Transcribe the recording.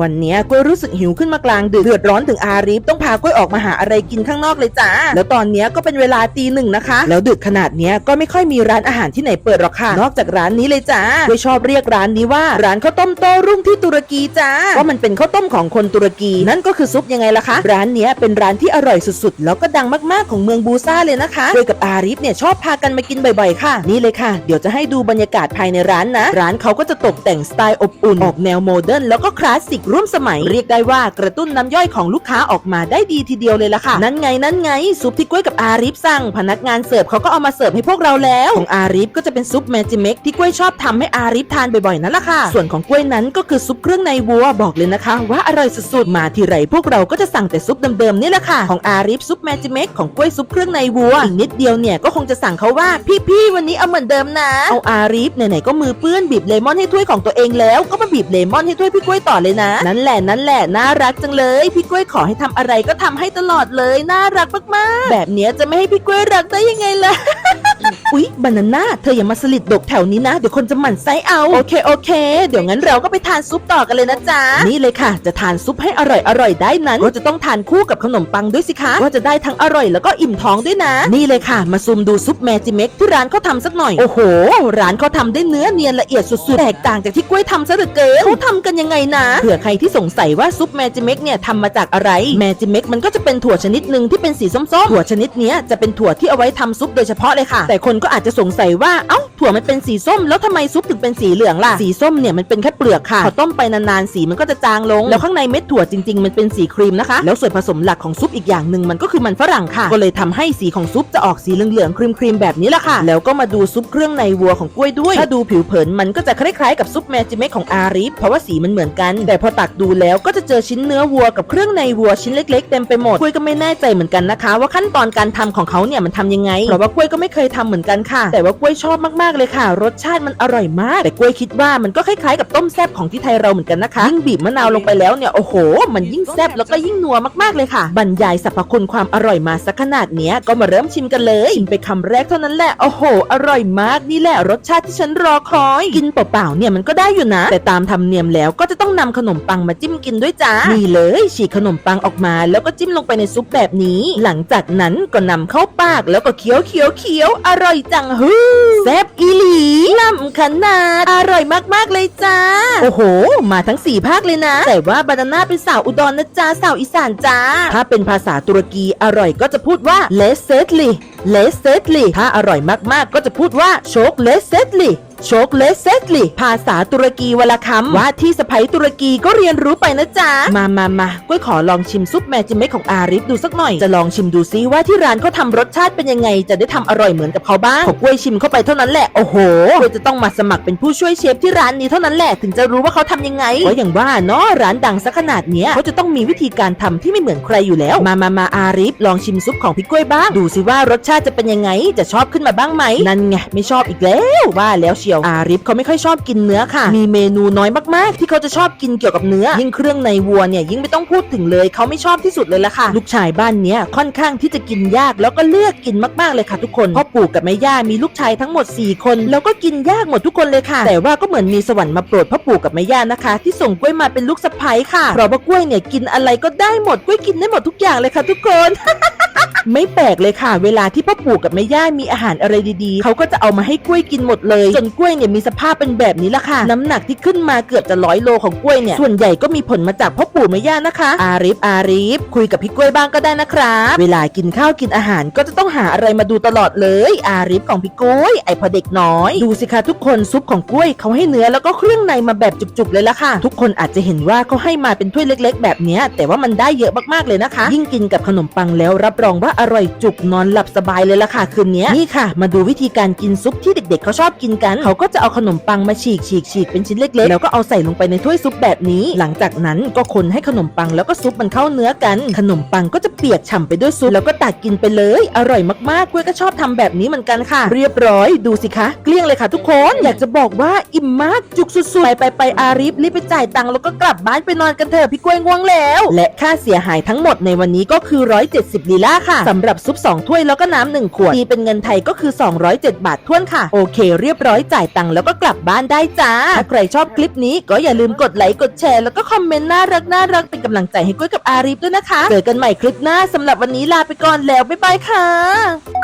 วันนี้กล้วยรู้สึกหิวขึ้นมากลางดึกเดือดร้อนถึงอารีฟต้องพากล้วยออกมาหาอะไรกินข้างนอกเลยจ้าแล้วตอนนี้ก็เป็นเวลาตีหนึ่งนะคะ แล้วดึกขนาดนี้ก็ไม่ค่อยมีร้านอาหารที่ไหนเปิดหรอกค่ะ นอกจากร้านนี้เลยจ้ากล้วยชอบเรียกร้านนี้ว่า ร้านข้าวต้มโต้รุ่งที่ตุรกีจ้าก็มันเป็นข้าวต้มของคนตุรกีนั่นก็คือซุปยังไงล่ะคะ ร้านนี้เป็นร้านที่อร่อยสุดๆ แล้วก็ดังมากๆของเมืองบูซ่าเลยนะคะกล้วยกับอารีฟเนี่ยชอบพากันมากินบ่อยๆ ค่ะ นี่เลยค่ะ เดี๋ยวจะให้ดูบรรยากาศภายในร้านนะ ร้านเขาก็จะตกแต่งสไตล์อบอุ่นออกแนวโมเดิร์นแล้วก็คลาสสิกร่วมสมัย เรียกได้ว่ากระตุ้นน้ำย่อยของลูกค้าออกมาได้ดีทีเดียวเลยล่ะค่ะ นั่นไงนั่นไง ซุปที่กล้วยกับอารีฟสั่ง พนักงานเสิร์ฟเขาก็เอามาเสิร์ฟให้พวกเราแล้ว ของอารีฟก็จะเป็นซุปแมจิเม็กที่กล้วยชอบทำให้อารีฟทานบ่อยๆนั่นแหละค่ะ ส่วนของกล้วยนั้นก็คือซุปเครื่องในวัวบอกเลยนะคะ ว่าอร่อยสุดๆมาทีไรพวกเราก็จะสั่งแต่ซุปเดิมๆนี่แหละค่ะของอารีฟซุปแมจิเม็กของกล้วยซุปเครื่องในวัวอีกนิดเดียวเนี่ยก็คงจะสั่งเขาว่าพี่ๆวันนี้เอาเหมือนเดิมนะเอาอารีฟไหนๆก็มือเปื้อนบีบเลมอนให้ถ้วยของตัวเองแล้วก็มาบีบเลมอนให้ถ้วยพี่กล้วยต่อเลยนะนั่นแหละนั่นแหละน่ารักจังเลย พี่กล้วยขอให้ทำอะไรก็ทำให้ตลอดเลย น่ารักมากๆ แบบเนี้ยจะไม่ให้พี่กล้วยรักได้ยังไงล่ะ อุ๊ยบานาน่าเธออย่ามาสลิดดกแถวนี้นะ เดี๋ยวคนจะหมั่นไส้เอา โอเคโอเค เดี๋ยวงั้นเราก็ไปทานซุปต่อกันเลยนะจ๊ะ นี่เลยค่ะ จะทานซุปให้อร่อยอร่อยได้นั้น ก็จะต้องทานคู่กับขนมปังด้วยสิคะว่าจะได้ทั้งอร่อยแล้วก็อิ่มท้องด้วยนะ นี่เลยค่ะ มาซุมดูซุปแมจิเม็กที่ร้านเขาทำสักหน่อย โอ้โห ร้านเขาทำได้เนื้อเนียนละเอียดสุดๆ แตกต่างจากที่กล้วยทำซะเหลือเกินเขาทำกันยังไงนะเผื่อใครที่สงสัยว่าซุปแมจิเม็กเนี่ยทำมาจากอะไรแมจิเม็กมันก็จะเป็นถั่วชนิดหนึ่งที่เป็นสีส้มๆถั่วชนิดเนี้ยจะเป็นถั่วที่เอาไว้ทำซุปโดยเฉพาะเลยค่ะ แต่คนก็อาจจะสงสัยว่า เอ้า ถั่วมันเป็นสีส้ม แล้วทำไมซุปถึงเป็นสีเหลืองล่ะ สีส้มเนี่ยมันเป็นแค่เปลือกค่ะ พอต้มไปนานๆสีมันก็จะจางลง แล้วข้างในเม็ดถั่วจริงๆ มันเป็นสีครีมนะคะ แล้วส่วนผสมหลักของซุปอีกอย่างหนึ่งมันก็คือมันฝรั่งค่ะ ก็เลยทำให้สีของซุปจะออกสีเหลืองๆครีมๆแบบนี้แหละค่ะ แล้วก็มาดูซุปเครื่องในวัวของกล้วยด้วย ถ้าดูผิวเผินมันก็จะคล้ายๆกับซุปแมจิเมกของอารีฟเพราะว่าสีมันเหมือนกัน แต่พอตักดูแล้วก็จะเจอชิ้นเนื้อวัวกับเครื่องในวัวชิ้นเล็ก ๆ เต็มไปหมดกล้วยก็ไม่แน่ใจเหมือนกันนะคะ ว่าขั้นตอนการทำของเขาเนี่ยมันทำยังไงเพราะว่ากล้วยก็ไม่เคยทำเหมือนกันค่ะ แต่ว่ากล้วยชอบมากๆเลยค่ะ รสชาติมันอร่อยมาก แต่กล้วยคิดว่ามันก็คล้ายๆกับต้มแซ่บของที่ไทยเราเหมือนกันนะคะยิ่งบีบมะนาวลงไปแล้วเนี่ยโอ้โห มันยิ่งแซ่บแล้วก็ยิ่งนัวมากๆเลยค่ะ บรรยายสรรพคุณความอร่อยมาสักขนาดเนี้ยก็มาเริ่มชิมกันเลยชิมไปคำแรกเท่านั้นแหละโอ้โห อร่อยมากนี่แหละรสชาติที่ฉันรอคอย กินเปล่าๆเนี่ยมันก็ได้อยู่นะ แต่ตามธรรมเนียมแล้วก็จะต้องนำขนมปังมาจิ้มกินด้วยจ้านี่เลยฉีกขนมปังออกมา แล้วก็จิ้มลงไปในซุปแบบนี้ หลังจากนั้นก็นำเข้าปากแล้วก็เคี้ยวเคี้ยวเคี้ยวอร่อยจังฮึแซ่บอีหลีล้ำขนาด อร่อยมากๆเลยจ้า โอ้โห มาทั้ง 4 ภาคเลยนะ แต่ว่าบานาน่าเป็นสาวอุดรนะจ้าสาวอีสานจ้า ถ้าเป็นภาษาตุรกีอร่อยก็จะพูดว่าเลสเซตลีเลสเซตลีถ้าอร่อยมากๆก็จะพูดว่าโชกเลสเซตลี โชกเลสเซตลีภาษาตุรกีวลาคำว่าที่สะใภ้ตุรกีก็เรียนรู้ไปนะจ๊ะ มามามาก้วยขอลองชิมซุปแมจิเมกของอาริฟดูสักหน่อย จะลองชิมดูซิว่าที่ร้านเขาทำรสชาติเป็นยังไง จะได้ทำอร่อยเหมือนกับเขาบ้างพอกล้วยชิมเข้าไปเท่านั้นแหละ โอ้โหกล้วยจะต้องมาสมัครเป็นผู้ช่วยเชฟที่ร้านนี้เท่านั้นแหละถึงจะรู้ว่าเขาทำยังไงเพราะอย่างว่าเนาะร้านดังสักขนาดเนี้ยเขาจะต้องมีวิธีการทำที่ไม่เหมือนใครอยู่แล้ว มามามาอาริฟลองชิมซุปของพี่กล้วยบ้าง ดูสิว่ารสชาติจะเป็นยังไง จะชอบขึ้นมาบ้างไหมนั่นไงไม่ชอบอีกแล้วว่าแล้วเชียวอาริฟเขาไม่ค่อยชอบกินเนื้อค่ะ มีเมนูน้อยมากๆ ที่เขาจะชอบกินเกี่ยวกับเนื้อ ยิ่งเครื่องในวัวเนี่ยยิ่งไม่ต้องพูดถึงเลยเขาไม่ชอบที่สุดเลยละค่ะ ลูกชายบ้านเนี้ยค่อนข้างที่จะกินยากแล้วก็เลือกกินมากๆเลยค่ะทุกคนพ่อปู่กับแม่ย่ามีลูกชายทั้งหมด 4 คน แล้วก็กินยากหมดทุกคนเลยค่ะ แต่ว่าก็เหมือนมีสวรรค์มาโปรดพ่อปู่กับแม่ย่านะคะ ที่ส่งกล้วยมาเป็นลูกสะใภ้ค่ะเพราะว่ากล้วยเนี่ยกินอะไรก็ได้หมดกล้วยกินได้หมดทุกอย่างเลยค่ะ ทุกคน ไม่แปลกเลยค่ะ เวลาที่พ่อปู่กับแม่ย่ามีอาหารอะไรดีๆ เขาก็จะเอามาให้กล้วยกินหมดเลยจนกล้วยเนี่ยมีสภาพเป็นแบบนี้ละค่ะ น้ำหนักที่ขึ้นมาเกือบจะร้อยโลของกล้วยเนี่ยส่วนใหญ่ก็มีผลมาจากพ่อปู่แม่ย่านะคะ อาริฟอาริฟคุยกับพี่กล้วยบ้างก็ได้นะครับเวลากินข้าวกินอาหารก็จะต้องหาอะไรมาดูตลอดเลย อาริฟของพี่กล้วยไอพอเด็กน้อย ดูสิคะทุกคนซุปของกล้วยเขาให้เนื้อแล้วก็เครื่องในมาแบบจุกๆเลยละค่ะ ทุกคนอาจจะเห็นว่าเขาให้มาเป็นถ้วยเล็ก ๆ แบบนี้แต่ว่ามันได้เยอะมากๆเลยนะคะ ยิ่งกินกับขนมปังแล้วรับรองว่าอร่อยจุกนอนหลับสบายเลยล่ะค่ะคืนนี้นี่ค่ะ มาดูวิธีการกินซุปที่เด็กๆเขาชอบกินกัน เขาก็จะเอาขนมปังมาฉีกฉีกฉีกเป็นชิ้นเล็กๆ แล้วก็เอาใส่ลงไปในถ้วยซุปแบบนี้ หลังจากนั้นก็คนให้ขนมปังแล้วก็ซุปมันเข้าเนื้อกัน ขนมปังก็จะเปียกฉ่ำไปด้วยซุปแล้วก็ตักกินไปเลย อร่อยมากๆกล้วยก็ชอบทำแบบนี้เหมือนกันค่ะ เรียบร้อยดูสิคะเกลี้ยงเลยค่ะ ทุกคนอยากจะบอกว่าอิ่มมากจุกสุดๆไปไปไปอาริฟรีบไปจ่ายตังค์แล้วก็กลับบ้านไปนอนกันเถอะพี่กล้วยง่วงแล้ว และค่าเสียหายทั้งหมดในวันนี้ก็คือ 170ลีลาค่ะสำหรับซุป2ถ้วยแล้วก็น้ำหนึ่งขวดตีเป็นเงินไทยก็คือ 207 บาทท้วนค่ะ โอเค เรียบร้อยจ่ายตังค์แล้วก็กลับบ้านได้จ้า ถ้าใครชอบคลิปนี้ก็อย่าลืมกดไลค์กดแชร์แล้วก็คอมเมนต์น่ารักน่ารักเป็นกำลังใจให้กุ้ยกับอารีฟด้วยนะคะ เจอกันใหม่คลิปหน้าสำหรับวันนี้ลาไปก่อนแล้วบ๊ายบายค่ะ